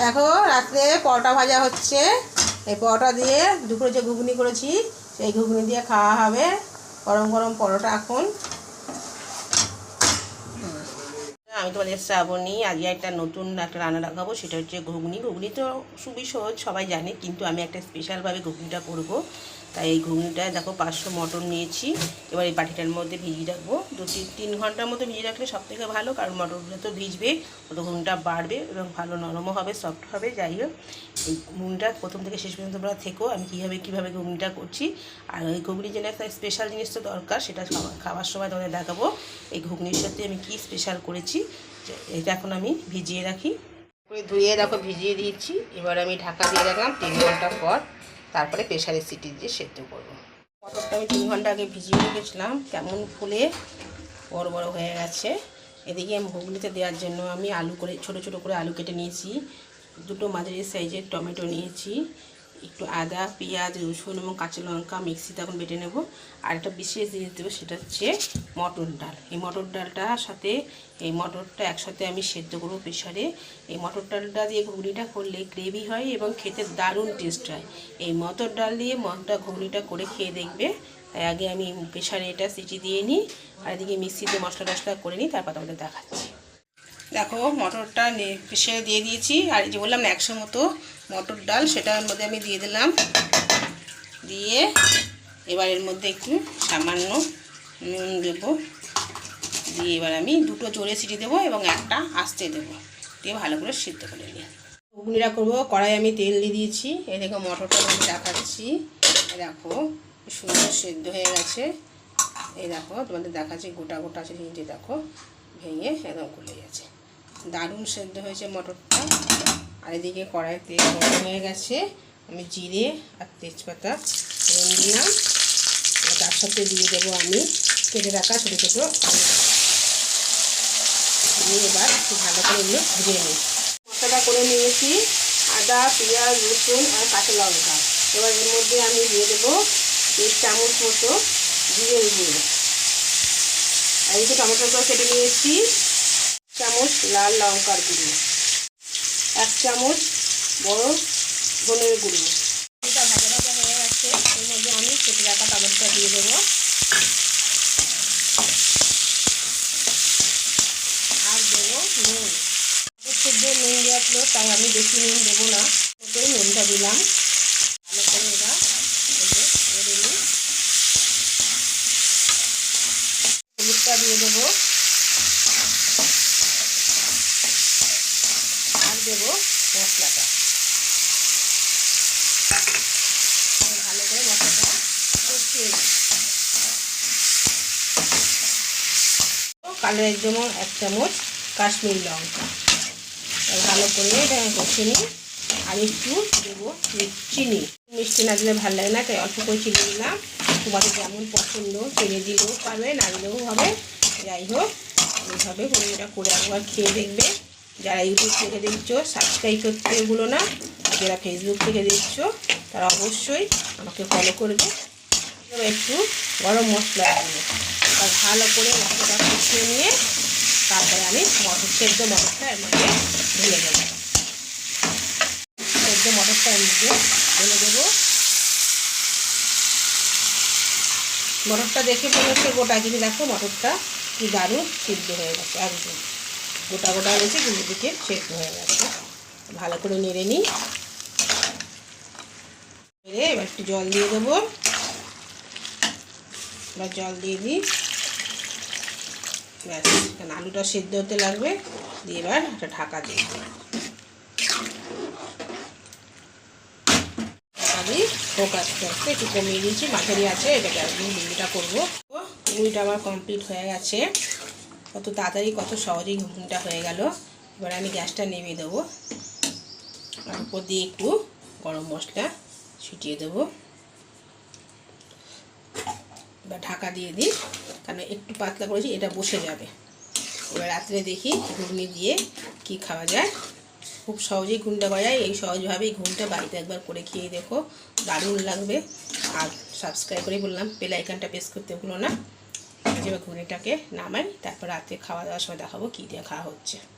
দেখো রাত্রে পরোটা ভাজা হচ্ছে। এই পরোটা দিয়ে দুপুরে যে ঘুগনি করেছি, সেই ঘুগনি দিয়ে খাওয়া হবে। গরম গরম পরোটা এখন। আমি তোমাদের শ্রাবণী, আজকে একটা নতুন একটা রান্না দেখাবো, সেটা হচ্ছে ঘুগনি। ঘুগনি তো খুবই সহজ, সবাই জানে, কিন্তু আমি একটা স্পেশালভাবে ঘুগনিটা করব। তাই এই ঘুগনিটায় দেখো, পাঁচশো মটন নিয়েছি। এবার এই বাটিটার মধ্যে ভিজিয়ে রাখব। দু তিন ঘণ্টার মতো ভিজিয়ে রাখলে সব থেকে ভালো, কারণ মটনগুলো তো ভিজবে তো ঘুগনিটা বাড়বে এবং ভালো নরমও হবে সফট হবে, যাই হোক। এই ঘুগনিটা প্রথম থেকে শেষ পর্যন্ত তোমরা থেকো, আমি কীভাবে কীভাবে ঘুগনিটা করছি। আর ওই ঘুগনির জন্য একটা স্পেশাল জিনিস তো দরকার, সেটা খাওয়া- খাওয়ার সময় তোমাদের দেখাবো, এই ঘুগনির সাথে আমি কি স্পেশাল করেছি এটা এখন আমি ভিজিয়ে রাখি। ধুয়ে, দেখো, ভিজিয়ে দিয়েছি। এবার আমি ঢাকা দিয়ে রাখলাম তিন ঘণ্টা পর। তারপরে প্রেশারে সিটি দিয়ে সেদ্ধ করব। মটরটা আমি তিন ঘণ্টা আগে ভিজিয়ে রেখেছিলাম, কেমন ফুলে বড় বড় হয়ে গেছে। এদিকে ঘুগনিতে দেওয়ার জন্য আমি আলু করে, ছোট ছোট করে আলু কেটে নিয়েছি। দুটো মাঝারি সাইজের টমেটো নিয়েছি। একটু আদা, পেঁয়াজ, রসুন এবং কাঁচা লঙ্কা মিক্সিতে এখন বেটে নেব। আর একটা বিশেষ জিনিস দেবো, সেটা হচ্ছে মটর ডাল। এই মটর ডালটার সাথে, এই মটরটা একসাথে আমি সেদ্ধ করব প্রেশারে এই মটর ডালটা দিয়ে ঘুগনিটা করলে গ্রেভি হয় এবং খেতে দারুণ টেস্ট হয়। এই মটর ডাল দিয়ে মটরটা ঘুগনিটা করে খেয়ে দেখবে। তাই আগে আমি প্রেশারে এটা সিটি দিয়ে নিই, আর এদিকে মিক্সিতে মশলা টশলা করে নিই, তারপর তোমাদের দেখাচ্ছি। দেখো, মটরটা পিষে দিয়ে দিয়েছি। আর যে বললাম একশো মতো মটর ডাল, সেটার মধ্যে আমি দিয়ে দিলাম। দিয়ে এবার এর মধ্যে একটু সামান্য নুন দেবো। দিয়ে এবার আমি দুটো জোরে সিটি দেবো এবং একটা আস্তে দেবো। দিয়ে ভালো করে সিদ্ধ করে নিই ঘুগনিটা করব কড়াই আমি তেল দিয়ে দিয়েছি। এই দেখো, মটরটা আমি দেখাচ্ছি। দেখো সুন্দর সেদ্ধ হয়ে গেছে। এই দেখো, তোমাদের দেখাচ্ছি, গোটা গোটা আছে দেখো, ভেঙে একদম খুলে গেছে। দারুণ সেদ্ধ হয়েছে মটরটা। আর এদিকে কড়াইয়ে তেল গরম হয়ে গেছে। আমি জিরে আর তেজপাতা ফোড়ন দিলাম। তার সাথে দিয়ে দেবো আমি কেটে রাখা ছোটো ছোটো। দিয়ে এবার ভালো করে এগুলো ভেজে নিই মশলাটা করে নিয়েছি আদা, পেঁয়াজ, রসুন আর কাঁচা লঙ্কা। এবার এর মধ্যে আমি দিয়ে দেবো এক চামচ মতো জিরের গুঁড়ো আর এই যে টমেটোটা কেটে নিয়েছি চামচ লাল লঙ্কার গুঁড়ো। এক চামচ বড় ধনের গুঁড়ো। ভাজা ভাজা হয়ে গেছে। এর মধ্যে আমি কেটে রাখা টমেটোটা দিয়ে দেবো। আর দেবো নুন। সেদ্ধ নুন দেওয়া ছিল তাই আমি বেশি নুন দেবো না ওতে নুনটা দিলাম ভালো করে এবার এই যে করে নিই হলুদটা দিয়ে দেবো আর দেবো মশলাটা। ভালো করে মশলাটা কষিয়ে। কালারের জন্য এক চামচ কাশ্মীর লঙ্কা। ভালো করে এটা আমি কষে নিই। আর একটু দেবো চিনি। মিষ্টি না দিলে ভালো লাগে না, তাই অল্প করে চিনি দিলাম। তোমাদের যেমন পছন্দ, চিনি দিলেও পারবে, না দিলেও হবে। যাই হোক, এইভাবে করে এটা করে একবার খেয়ে দেখবে। যারা ইউটিউব থেকে দেখছ সাবস্ক্রাইব করতে এগুলো না, যারা ফেসবুক থেকে দেখছ, তারা অবশ্যই আমাকে ফলো করবে। একটু গরম মশলা দেবো আর ভালো করে মশলাটা কষিয়ে নিয়ে তারপরে আমি মটর, সেদ্ধ মটরটা এর মধ্যে ঢেলে দেবো। সেদ্ধ মটরটা এর মধ্যে ঢেলে দেবো। মটরটা দেখে মনে হচ্ছে গোটা, কিন্তু দেখো মটরটা কি দারুণ সিদ্ধ হয়ে গেছে, একদম। গোটা গোটা হয়েছে কিন্তু দিকে সেদ্ধ হয়ে গেছে। ভালো করে নেড়ে নিই। নেড়ে এবার একটু জল দিয়ে দেবো। এবার জল দিয়ে দিই। ব্যাস, কারণ আলুটা সেদ্ধ হতে লাগবে, দিয়ে এবার একটা ঢাকা দিই। একটু কমিয়ে দিয়েছি। মাঝারি আছে এটাকে একদম মুড়িটা করব। মুড়িটা আমার কমপ্লিট হয়ে গেছে। কত তাড়াতাড়ি, কত সহজেই ঘুমটা হয়ে গেল। এবার আমি গ্যাসটা নেমে দেবো। আর উপর দিয়ে একটু গরম মশলা ছিটিয়ে দেবো। এবার ঢাকা দিয়ে দিই, কারণ একটু পাতলা করেছি, এটা বসে যাবে। এবার রাত্রে দেখি ঘুগনি দিয়ে কি খাওয়া যায়। খুব সহজেই ঘুমটা করা যায়। এই সহজভাবেই ঘুমটা বাড়িতে একবার করে খেয়ে দেখো। দারুণ লাগবে। আর সাবস্ক্রাইব করে বললাম বেল আইকনটা প্রেস করতে ভুলো না। এবার ঘুগনিটাকে নামাই তারপর রাতে খাওয়া দাওয়ার সময় দেখাবো কী দিয়ে খাওয়া হচ্ছে।